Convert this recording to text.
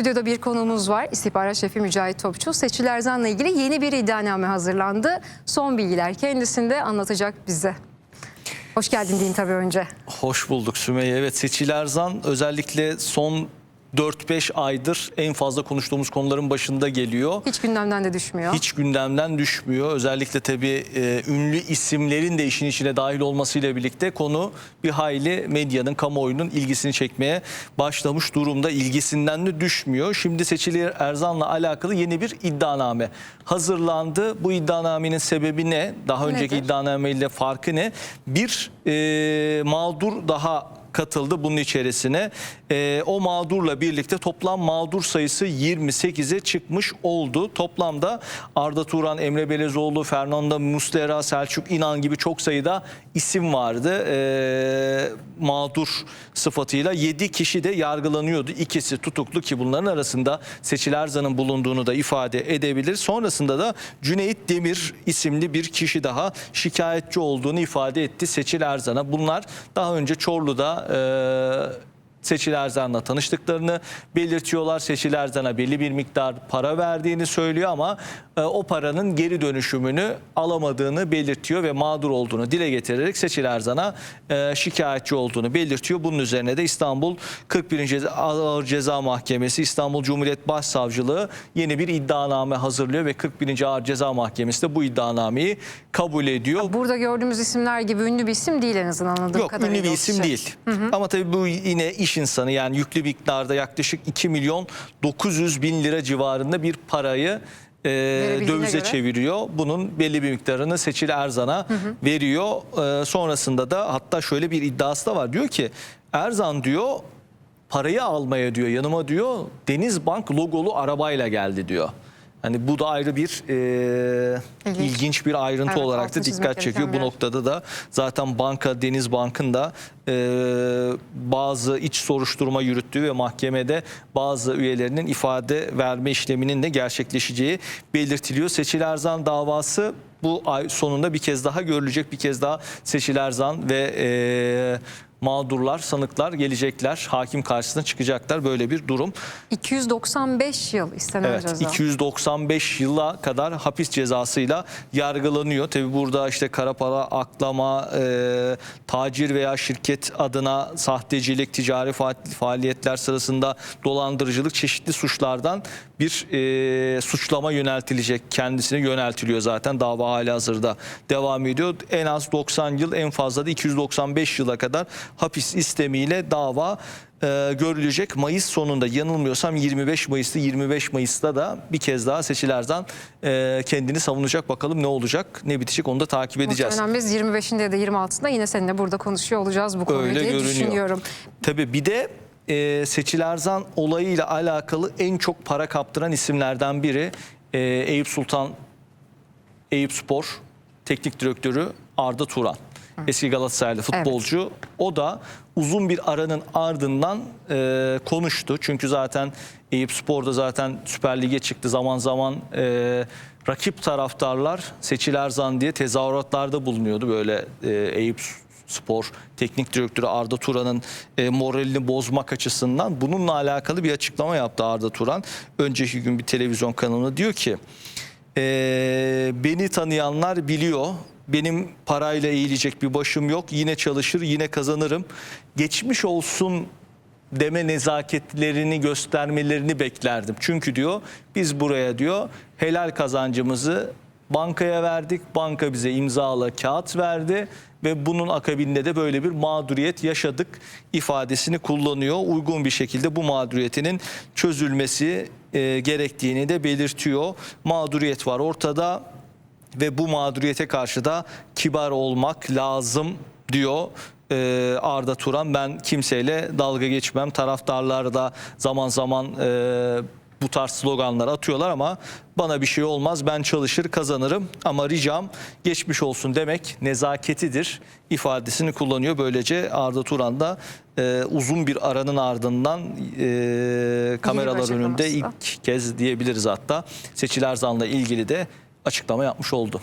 Stüdyoda bir konuğumuz var. İstihbarat Şefi Mücahit Topçu. Seçil Erzan'la ilgili yeni bir iddianame hazırlandı. Son bilgiler kendisinde anlatacak bize. Hoş geldin diyeyim tabii önce. Hoş bulduk Sümeyye. Evet Seçil Erzan özellikle son 4-5 aydır en fazla konuştuğumuz konuların başında geliyor. Hiç gündemden de düşmüyor. Hiç gündemden düşmüyor. Özellikle tabii e, ünlü isimlerin de işin içine dahil olmasıyla birlikte konu bir hayli medyanın, kamuoyunun ilgisini çekmeye başlamış durumda. İlgisinden de düşmüyor. Şimdi Seçil Erzan'la alakalı yeni bir iddianame hazırlandı. Bu iddianamenin sebebi ne? Daha önceki Nedir? iddianameyle farkı ne? Bir e, mağdur daha katıldı bunun içerisine. Ee, o mağdurla birlikte toplam mağdur sayısı 28'e çıkmış oldu. Toplamda Arda Turan, Emre Belezoğlu, Fernando Muslera, Selçuk İnan gibi çok sayıda isim vardı. Ee, mağdur sıfatıyla 7 kişi de yargılanıyordu. İkisi tutuklu ki bunların arasında Seçil Erzan'ın bulunduğunu da ifade edebilir. Sonrasında da Cüneyt Demir isimli bir kişi daha şikayetçi olduğunu ifade etti Seçil Erzan'a. Bunlar daha önce Çorlu'da e, Seçil Erzan'la tanıştıklarını belirtiyorlar. Seçil Erzan'a belli bir miktar para verdiğini söylüyor ama o paranın geri dönüşümünü alamadığını belirtiyor ve mağdur olduğunu dile getirerek Seçil Erzan'a e, şikayetçi olduğunu belirtiyor. Bunun üzerine de İstanbul 41. Ceza, Ağır Ceza Mahkemesi, İstanbul Cumhuriyet Başsavcılığı yeni bir iddianame hazırlıyor ve 41. Ağır Ceza Mahkemesi de bu iddianameyi kabul ediyor. Burada gördüğümüz isimler gibi ünlü bir isim değil en azından anladığım Yok kadarıyla. ünlü bir isim kişi. değil. Ama tabii bu yine iş insanı yani yüklü miktarda yaklaşık 2 milyon 900 bin lira civarında bir parayı e, dövize göre. çeviriyor. Bunun belli bir miktarını Seçil Erzan'a veriyor. E, sonrasında da hatta şöyle bir iddiası da var. Diyor ki Erzan diyor parayı almaya diyor yanıma diyor Denizbank logolu arabayla geldi diyor. Hani bu da ayrı bir e, İlginç. ilginç bir ayrıntı Evet, olarak da dikkat çekiyor. Bu noktada da zaten banka Deniz Bank'ın da e, bazı iç soruşturma yürüttüğü ve mahkemede bazı üyelerinin ifade verme işleminin de gerçekleşeceği belirtiliyor. Seçil Erzan davası bu ay sonunda bir kez daha görülecek. Bir kez daha Seçil Erzan ve e, mağdurlar, sanıklar gelecekler. Hakim karşısına çıkacaklar. Böyle bir durum. 295 yıl istenen Evet, ceza. 295 yıla kadar hapis cezasıyla yargılanıyor. Tabi burada işte kara para aklama, e, tacir veya şirket adına sahtecilik, ticari fa- faaliyetler sırasında dolandırıcılık çeşitli suçlardan bir e, suçlama yöneltilecek. Kendisine yöneltiliyor zaten. Dava hali hazırda devam ediyor. En az 90 yıl en fazla da 295 yıla kadar hapis istemiyle dava e, görülecek. Mayıs sonunda yanılmıyorsam 25 Mayıs'ta 25 Mayıs'ta da bir kez daha Seçil Erzan e, kendini savunacak. Bakalım ne olacak ne bitecek onu da takip edeceğiz. Muhtemelen biz 25'inde ya da 26'sında yine seninle burada konuşuyor olacağız bu konuyu Öyle diye görünüyor. düşünüyorum. Tabii bir de e, Seçil Erzan olayıyla alakalı en çok para kaptıran isimlerden biri e, Eyüp Sultan Eyüp Spor Teknik Direktörü Arda Turan. Eski Galatasaraylı futbolcu. O da uzun bir aranın ardından e, konuştu. Çünkü zaten Eyüp Spor'da zaten Süper Lig'e çıktı. Zaman zaman e, rakip taraftarlar Seçil Erzan diye tezahüratlarda bulunuyordu. Böyle e, Eyüp Spor Teknik Direktörü Arda Turan'ın e, moralini bozmak açısından bununla alakalı bir açıklama yaptı Arda Turan. Önceki gün bir televizyon kanalına diyor ki e, beni tanıyanlar biliyor. Benim parayla eğilecek bir başım yok. Yine çalışır, yine kazanırım. Geçmiş olsun deme nezaketlerini göstermelerini beklerdim. Çünkü diyor biz buraya diyor helal kazancımızı bankaya verdik. Banka bize imzalı kağıt verdi ve bunun akabinde de böyle bir mağduriyet yaşadık ifadesini kullanıyor. Uygun bir şekilde bu mağduriyetinin çözülmesi e, gerektiğini de belirtiyor. Mağduriyet var ortada ve bu mağduriyete karşı da kibar olmak lazım diyor e, Arda Turan. Ben kimseyle dalga geçmem. Taraftarlar da zaman zaman e, bu tarz sloganlar atıyorlar ama bana bir şey olmaz. Ben çalışır kazanırım ama ricam geçmiş olsun demek nezaketidir ifadesini kullanıyor. Böylece Arda Turan da e, uzun bir aranın ardından e, kameralar önünde ilk kez diyebiliriz hatta Seçil Erzan'la ilgili de açıklama yapmış oldu.